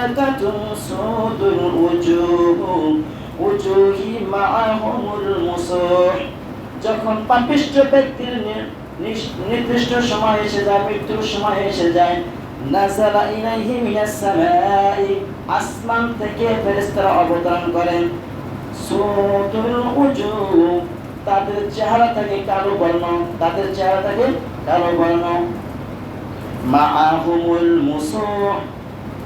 مباركة سود الوجوه وجوه معهم المصوح যখন পাপিষ্ঠ ব্যক্তির নি- নিশ- নির্দিষ্ট সময় এসে যায় মৃত্যুর সময় এসে যায় নাজালা ইলাইহি মিনাস সামাই আসমান থেকে ফেরেশতারা অবতরণ করেন সুতুল উজুহ তাদের চেহারা থাকে কালো বর্ণ তাদের চেহারা থাকে কালো বর্ণ মাআহুমুল মুসুহ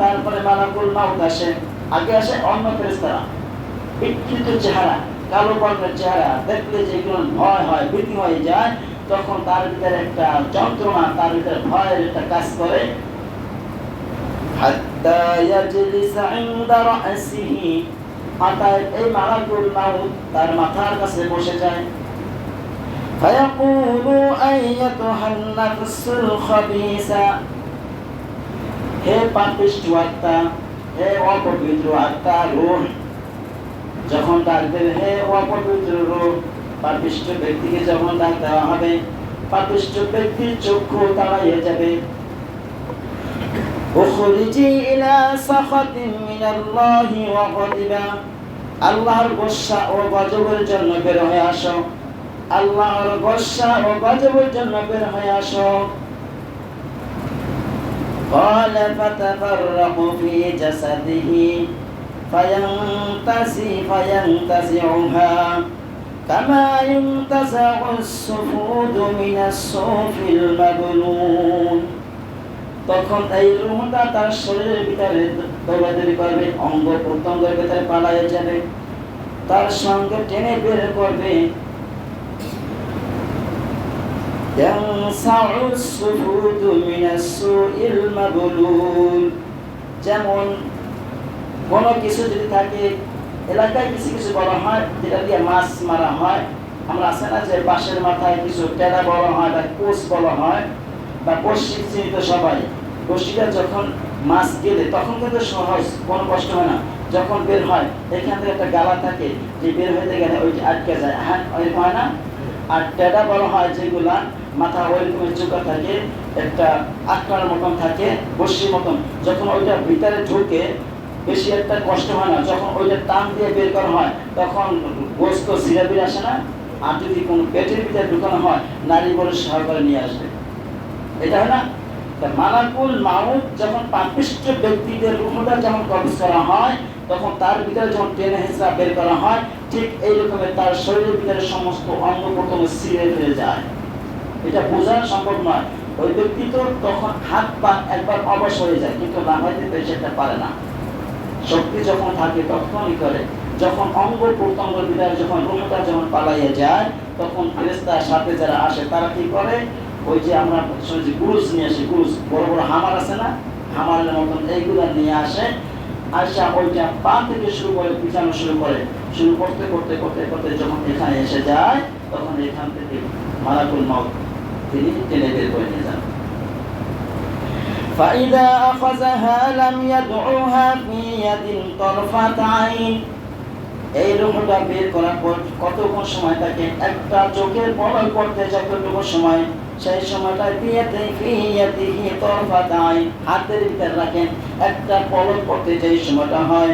তারপরে মালাকুল মাউত আসে। আগে আসে অন্য ফেরেশতারা। বিকৃত চেহারা, কালো বর্ণের চেহারা। দেখলে যেগুলো ভয় হয়, ভীতি হয়ে যায়, তখন তার ভিতরে একটা যন্ত্রণা, তার ভিতরে ভয়ের একটা কাজ করে। হাত্তা ইয়াজলিসা ইনদা এই মালাকুল মাউত তার মাথার কাছে বসে যায়। فيقول أيتها النفس الخبيثة হে পাপিষ্ঠ আত্মা হে অপবিত্র আত্মা রূহ যখন ডাক দেবে হে অপবিত্র রূহ পাপিষ্ঠ ব্যক্তিকে যখন ডাক দেওয়া হবে পাপিষ্ঠ ব্যক্তির চক্ষু তাড়াইয়ে যাবে উখরিজি ইলা সাখাতিন মিনাল্লাহি ওয়া গদিবা আল্লাহর গোসা ও গজবের জন্য বের হয়ে আসো আল্লাহর গোসা ও গজবের জন্য বের হয়ে আসো قال فتفرق في جسده فينتسي فينتزعها كما ينتزع السفود من الصوف المبلول তখন এই রুহটা তার শরীরের ভিতরে দৌড়াদৌড়ি করবে অঙ্গ প্রত্যঙ্গের ভিতরে পালাইয়ে যাবে তার সঙ্গে টেনে বের করবে যেমন কোনো কিছু যদি থাকে, এলাকায় কিছু কিছু বলা হয়, যেটা দিয়ে মাছ মারা হয়, আমরা আছে না যে বাঁশের মাথায় কিছু টেরা বলা হয় বা কোষ বলা হয়, বা বর্ষি চিহ্নিত সবাই। বর্ষিটা যখন মাছ গেলে, তখন কিন্তু সহজ, কোনো কষ্ট হয় না। যখন বের হয়, এখান থেকে একটা গালা থাকে, যে বের হইতে গেলে ওইটা আটকে যায়। হ্যাঁ হয় না? আর টেডা বলা হয় যেগুলা মাথা ওইরকমের চোখা থাকে, একটা আটকার মতন থাকে বর্ষির মতন। যখন ওইটা ভিতরে ঢুকে, বেশি একটা কষ্ট হয় না। যখন ওইটা টান দিয়ে বের করা হয়, তখন গোস্ত সিরাবির আসে না। আর যদি কোনো পেটের ভিতরে ঢুকানো হয়, নারী বলে সহকারে নিয়ে আসবে। এটা হয় না? মালাকুল মাউত যখন পাপিষ্ট ব্যক্তিদের রুহটা যখন কবজ করা হয়, তখন তার ভিতরে যখন টেনে হেঁচড়া বের করা হয় ঠিক এই রকমের তার শরীরের ভিতরে সমস্ত অঙ্গ প্রথমে ছিঁড়ে ফেলে যায়। এটা বোঝানো সম্ভব নয়। ওই ব্যক্তি তো তখন হাত পা একবার অবশ হয়ে যায়, কিন্তু না হয়তো সেটা পারে না। শক্তি যখন থাকে তখনই করে। যখন অঙ্গ প্রত্যঙ্গের ভিতরে যখন রুহটা যখন পালাইয়ে যায়, তখন ফেরেস্তার সাথে যারা আসে, তারা কি করে? ওই যে আমরা শুনেছি গুরুজ নিয়ে আসি, গুরুজ। বড় বড় হামার আছে না? হামারের মতন এইগুলা নিয়ে আসে। আসা ওইটা পা থেকে শুরু করে পিছানো শুরু করে শুরু করতে করতে করতে করতে যখন এখানে এসে যায় তখন এখান থেকে মালাকুল মাউত তিনি টেনে বের করে নিয়ে যান فإذا أخذها لم يدعوها في يد طرفة عين এই রুহটা বের করার পর কতক্ষণ সময় থাকে? একটা চোখের পলক করতে যতটুকু সময়, সেই সময়টা ফিয়াতিহি তরফাত আইন হাতের ভিতরে রাখেন। একটা পলক করতে যেই সময়টা হয়।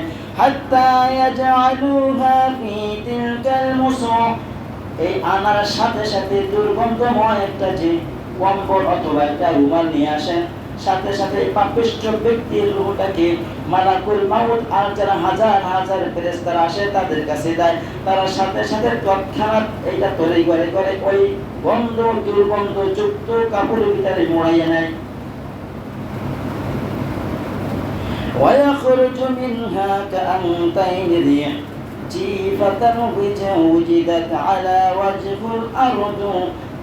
এই আনার সাথে সাথে দুর্গন্ধময় একটা যে কম্বল অথবা একটা রুমাল নিয়ে আসেন। সাথে সাথে এই পাপিষ্ঠ ব্যক্তির রুহটাকে মালাকুল মাউত আর যারা হাজার হাজার ফেরেস্তারা আসে তাদের কাছে দেয় তারা সাথে সাথে তৎক্ষণাৎ এইটা তৈরি করে করে ওই গন্ধ দুর্গন্ধ যুক্ত কাপড়ের ভিতরে মোড়াইয়া নেয় ويخرج منها كأنتين ريح جيفة وجدت على وجه الأرض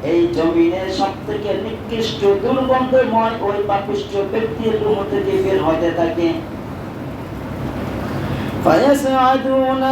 এই জমিনের সব থেকে নিকৃষ্ট দুর্গন্ধময় ওই পাপিষ্ট ব্যক্তির রুম থেকে বের হতে থাকে فيسعدون